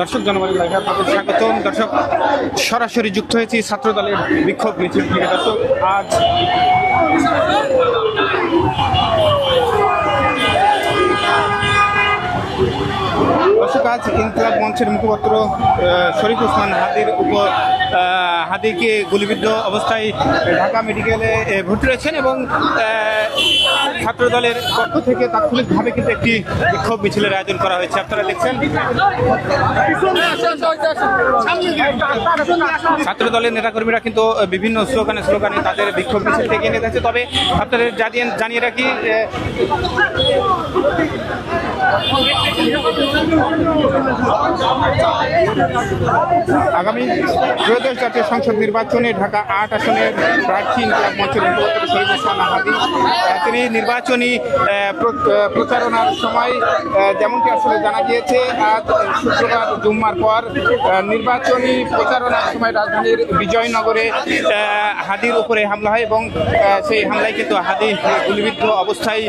দর্শক জনগণের লাইভে আপনাদের স্বাগতম। দর্শক, সরাসরি যুক্ত হয়েছি ছাত্র দলের বিক্ষোভ মিছিল থেকে। দর্শক, আজ দর্শক আজ ইনকলাব মঞ্চের মুখপাত্র শরীফ ওসমান হাদির উপর হাদিকে গুলিবিদ্ধ অবস্থায় ঢাকা মেডিকেলে ভর্তি রয়েছেন এবং ছাত্র দলের পক্ষ থেকে তাৎক্ষণিকভাবে কিন্তু একটি বিক্ষোভ মিছিলের আয়োজন করা হয়েছে। আপনারা দেখছেন? ছাত্র দলের নেতাকর্মীরা কিন্তু বিভিন্ন স্লোগানে স্লোগানে তাদের বিক্ষোভ মিছিল থেকে নিয়ে যাচ্ছে তবে আপনাদের জানিয়ে রাখি আগামী ত্রয়োদশ জাতীয় সংসদ নির্বাচনে ঢাকা আট আসনের প্রার্থী ইনকলাব মঞ্চের তিনি নির্বাচনী প্র- প্রচারণার সময় যেমনটি আসলে জানা গিয়েছে, আজ শুক্রবার জুম্মার পর নির্বাচনী প্রচারণার সময় রাজধানীর বিজয়নগরে হাদির উপরে হামলা হয় এবং সেই হামলায় কিন্তু হাদি গুলিবিদ্ধ অবস্থায়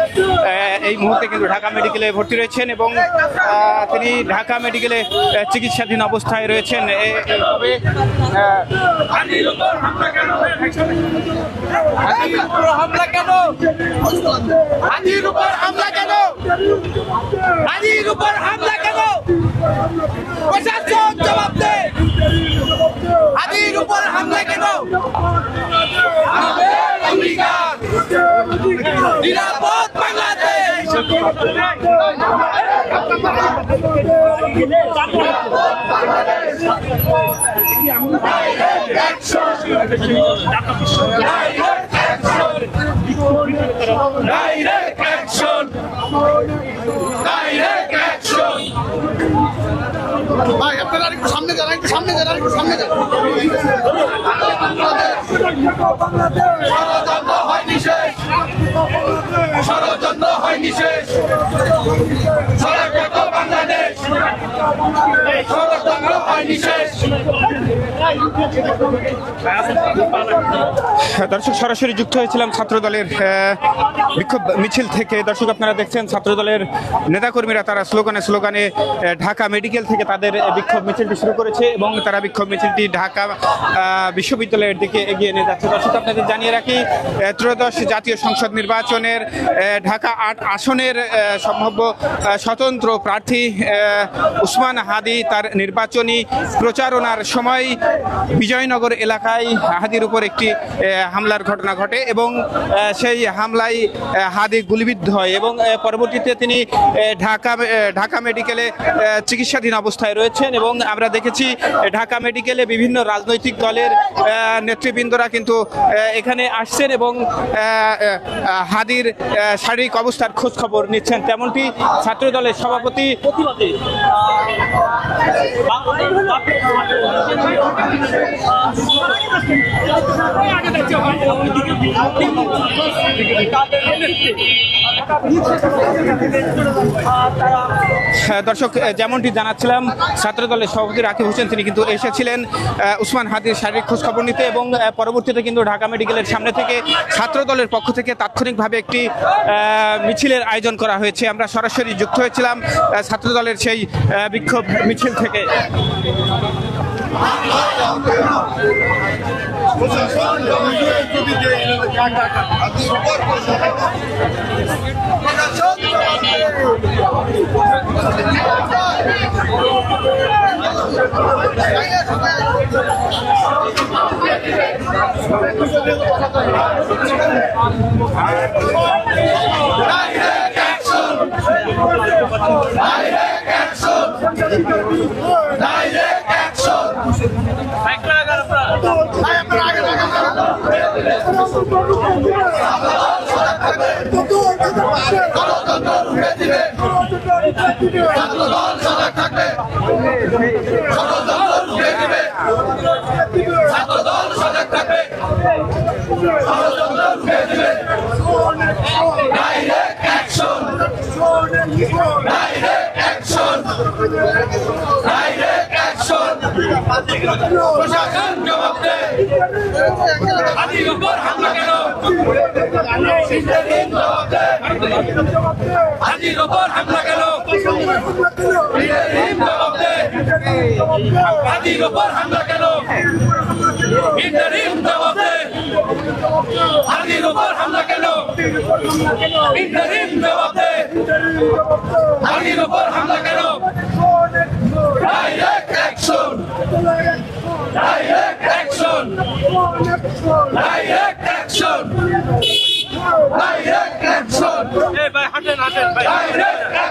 এই মুহূর্তে কিন্তু ঢাকা মেডিকেলে ভর্তি রয়েছেন এবং তিনি ঢাকা মেডিকেলে চিকিৎসাধীন অবস্থায় রয়েছেন। তবে হামলা হামলা কেন? হামলা কেন? নিরাপদ Direct action! Direct action! ভাই আপনারা আরেকটু সামনে যান একটু সামনে যান আরেকটু সামনে যান ষড়যন্ত্র হয় নিশেষ ষড়যন্ত্র হয় ষড়যন্ত্র বাংলাদেশ ষড়যন্ত্র হয়নি নিশেষ দর্শক, সরাসরি যুক্ত হয়েছিলাম ছাত্র দলের বিক্ষোভ মিছিল থেকে। দর্শক, আপনারা দেখছেন ছাত্র দলের নেতাকর্মীরা, তারা স্লোগানে স্লোগানে ঢাকা মেডিকেল থেকে তাদের বিক্ষোভ মিছিলটি শুরু করেছে এবং তারা বিক্ষোভ মিছিলটি ঢাকা বিশ্ববিদ্যালয়ের দিকে এগিয়ে নিয়ে যাচ্ছে। দর্শক, আপনাদের জানিয়ে রাখি ত্রয়োদশ জাতীয় সংসদ নির্বাচনের ঢাকা আট আসনের সম্ভাব্য স্বতন্ত্র প্রার্থী উসমান হাদি, তার নির্বাচনী প্রচারণার সময় বিজয়নগর এলাকায় হাদির উপর একটি হামলার ঘটনা ঘটে এবং সেই হামলায় হাদি গুলিবিদ্ধ হয় এবং পরবর্তীতে তিনি ঢাকা ঢাকা মেডিকেলে চিকিৎসাধীন অবস্থায় রয়েছেন এবং আমরা দেখেছি ঢাকা মেডিকেলে বিভিন্ন রাজনৈতিক দলের নেতৃবৃন্দরা কিন্তু এখানে আসছেন এবং হাদির শারীরিক অবস্থার খোঁজ খবর নিচ্ছেন। তেমনটি ছাত্র দলের সভাপতি দর্শক যেমনটি জানাচ্ছিলাম ছাত্রদলের সভাপতি রাকিব হোসেন, তিনি কিন্তু এসেছিলেন উসমান হাদির শারীরিক খোঁজখবর নিতে এবং পরবর্তীতে কিন্তু ঢাকা মেডিকেলের সামনে থেকে ছাত্রদলের পক্ষ থেকে তাৎক্ষণিকভাবে একটি মিছিলের আয়োজন করা হয়েছে। আমরা সরাসরি যুক্ত হয়েছিলাম ছাত্রদলের সেই বিক্ষোভ মিছিল থেকে। Direct action! Direct action! Direct action! ভাই আপনারা আগে আগে গণতন্ত্র রুখে দিবে ছাত্রদল সজাগ উপর হামলা কেন? হাতির উপর হামলা কেন ইন্টারিম জবাব দে হাতির উপর হামলা কেন ইন্টারিম জবাব দে হাতির উপর হামলা কেন direct action direct action direct action direct action এই ভাই হাঁটেন হাঁটেন ভাই।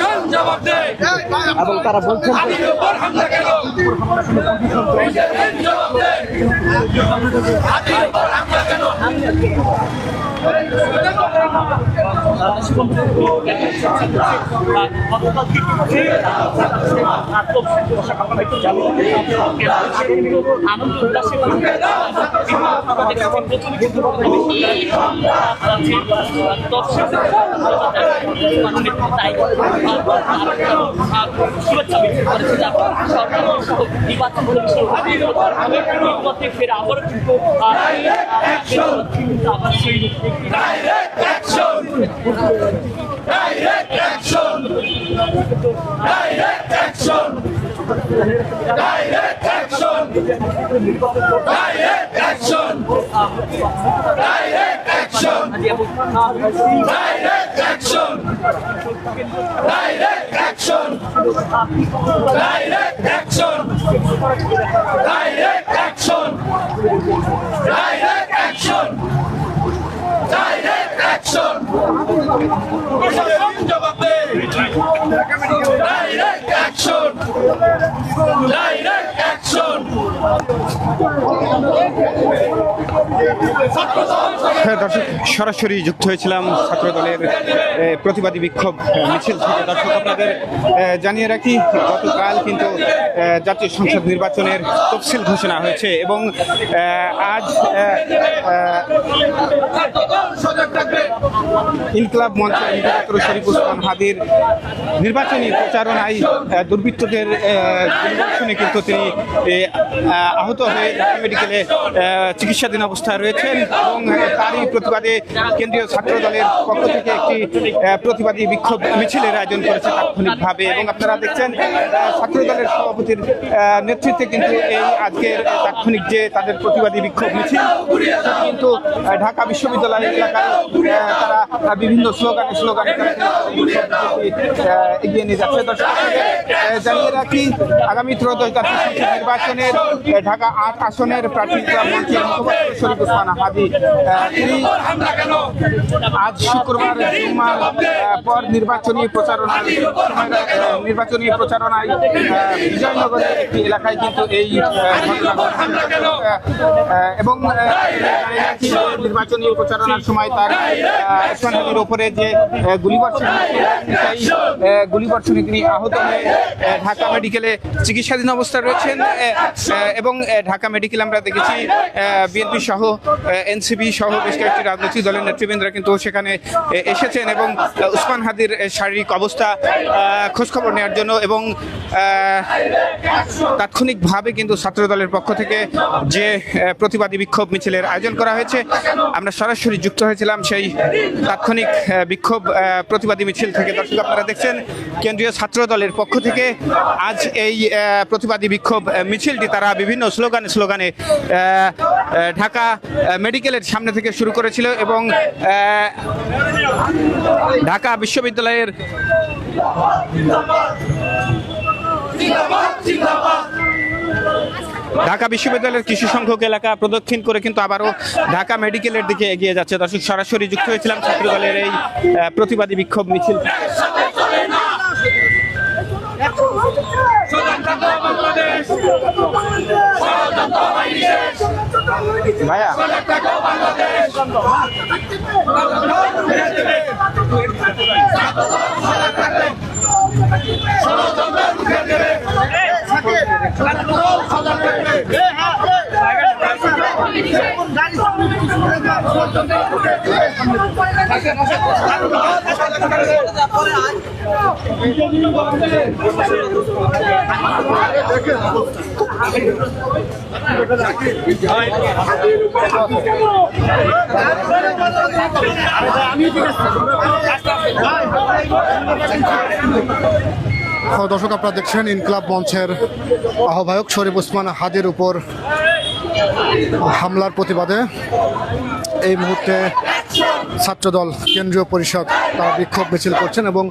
জবাব দেয় এবং তারা বলছেন হামলা আনন্দ উল্লাসে নির্বাচন ফের আবার কিন্তু আবার সেই direct action direct action direct action direct action direct action Direct action! Direct action! Direct action! Direct action! Direct action! Direct action! প্রশাসন জবাব দেয় ডাইরেক্ট অ্যাকশন ডাইরেক্ট অ্যাকশন হ্যাঁ দর্শক সরাসরি যুক্ত হয়েছিলাম ছাত্র দলের প্রতিবাদী বিক্ষোভ মিছিল থেকে। দর্শক আপনাদের জানিয়ে রাখি গতকাল কিন্তু জাতীয় সংসদ নির্বাচনের তফসিল ঘোষণা হয়েছে এবং আজ ইনকলাব মুখপাত্র শরীফ উসমান হাদির নির্বাচনী প্রচারণায় দুর্বৃত্তদের আহ, কিন্তু তিনি আহত হয়ে মেডিকেলে চিকিৎসাধীন অবস্থায় রয়েছেন এবং তারই প্রতিবাদে কেন্দ্রীয় ছাত্র দলের পক্ষ থেকে একটি প্রতিবাদী বিক্ষোভ মিছিলের আয়োজন করেছে তাৎক্ষণিকভাবে। এবং আপনারা দেখছেন ছাত্র দলের সভাপতির নেতৃত্বে কিন্তু এই আজকের তাৎক্ষণিক যে তাদের প্রতিবাদী বিক্ষোভ মিছিল কিন্তু ঢাকা বিশ্ববিদ্যালয় এলাকায় তারা বিভিন্ন স্লোগানে স্লোগানে এগিয়ে নিয়ে যাচ্ছে। জানিয়ে রাখি, আগামী ত্রয়োদশ জাতীয় নির্বাচনের ঢাকা আট আসনের প্রার্থী, মুখপাত্র শরীফ আজ শুক্রবার জুমার পর নির্বাচনী প্রচারণার নির্বাচনী প্রচারণায় বিজয়নগরের একটি এলাকায় কিন্তু এই এবং নির্বাচনী প্রচারণার সময় তার স্থানীয় হাদির ওপরে যে গুলিবর্ষণ সেই গুলিবর্ষণে তিনি আহত হয়ে ঢাকা মেডিকেলে চিকিৎসাধীন অবস্থায় রয়েছেন এবং ঢাকা মেডিকেল আমরা দেখেছি বিএনপি সহ এনসিপি সহ বেশ কয়েকটি রাজনৈতিক দলের নেতৃবৃন্দরা কিন্তু সেখানে এসেছেন এবং উসমান হাদির শারীরিক অবস্থা খোঁজখবর নেওয়ার জন্য এবং তাৎক্ষণিকভাবে কিন্তু ছাত্র দলের পক্ষ থেকে যে প্রতিবাদী বিক্ষোভ মিছিলের আয়োজন করা হয়েছে, আমরা সরাসরি যুক্ত হয়েছিলাম সেই তাৎক্ষণিক বিক্ষোভ প্রতিবাদী মিছিল থেকে। দর্শক, আপনারা দেখছেন, কেন্দ্রীয় ছাত্র দলের পক্ষ থেকে আজ এই প্রতিবাদী বিক্ষোভ মিছিলটি, তারা বিভিন্ন স্লোগানে স্লোগানে ঢাকা মেডিকেলের সামনে থেকে শুরু করেছিল এবং ঢাকা বিশ্ববিদ্যালয়ের ঢাকা বিশ্ববিদ্যালয়ের কিছু সংখ্যক এলাকা প্রদক্ষিণ করে কিন্তু আবারও ঢাকা মেডিকেলের দিকে এগিয়ে যাচ্ছে। দর্শক, সরাসরি যুক্ত হয়েছিলাম ছাত্র দলের এই প্রতিবাদী বিক্ষোভ মিছিল। বাংলাদেশ। ভাইয়া। বাংলাদেশ ষড়যন্ত্র দর্শক আপনারা দেখছেন ইনকলাব মঞ্চের আহ্বায়ক শরীফ ওসমান হাদির উপর হামলার প্রতিবাদে এই মুহূর্তে ছাত্রদল কেন্দ্রীয় পরিষদ তারা বিক্ষোভ মিছিল করছেন এবং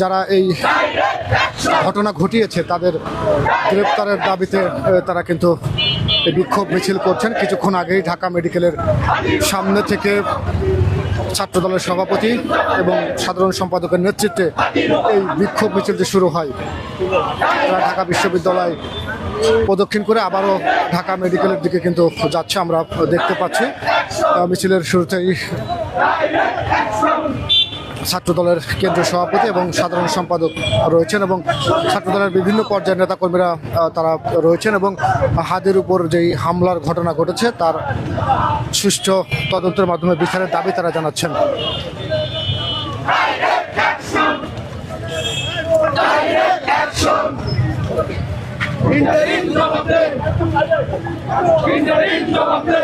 যারা এই ঘটনা ঘটিয়েছে, তাদের গ্রেপ্তারের দাবিতে তারা কিন্তু বিক্ষোভ মিছিল করছেন। কিছুক্ষণ আগেই ঢাকা মেডিকেলের সামনে থেকে ছাত্রদলের সভাপতি এবং সাধারণ সম্পাদকের নেতৃত্বে এই বিক্ষোভ মিছিলটি শুরু হয়। ঢাকা বিশ্ববিদ্যালয় প্রদক্ষিণ করে আবারও ঢাকা মেডিকেলের দিকে কিন্তু যাচ্ছে, আমরা দেখতে পাচ্ছি। মিছিলের শুরুতেই ছাত্রদলের কেন্দ্রীয় সভাপতি এবং সাধারণ সম্পাদক রয়েছেন এবং ছাত্রদলের বিভিন্ন পর্যায়ের নেতাকর্মীরা তারা রয়েছেন এবং হাদের উপর যেই হামলার ঘটনা ঘটেছে, তার সুষ্ঠু তদন্তের মাধ্যমে বিচারের দাবি তারা জানাচ্ছেন। ইন্টারিম জবাব দে ইন্টারিম জবাব দে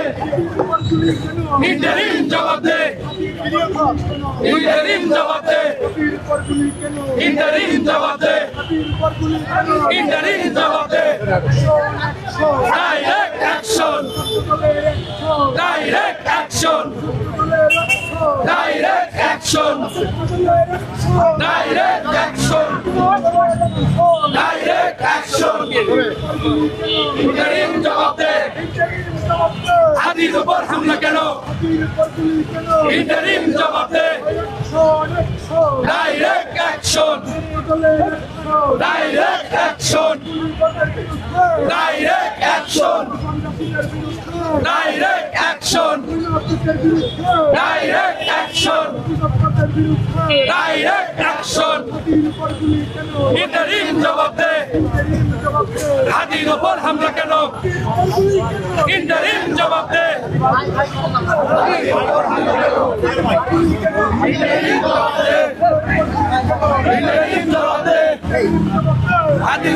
ইন্টারিম জবাব দে ইন্টারিম জবাব দে ইন্টারিম জবাব দে ইন্টারিম জবাব দে direct action direct action direct action direct action direct action interim জবাব দে হাদির উপর হামলা কেন? ইন্টারিম জবাব দে direct action direct action direct action direct action direct action direct action interim জবাব দে। হাদির উপর হামলা কেন? ইন্টারিম জবাব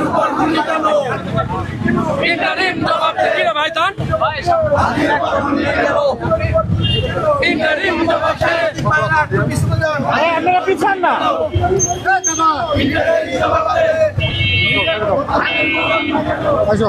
উপর ইন্টারিম জবাব কি রে ভাই তন ইন্টারিম জবাব আপনারা পিছান না। আসো।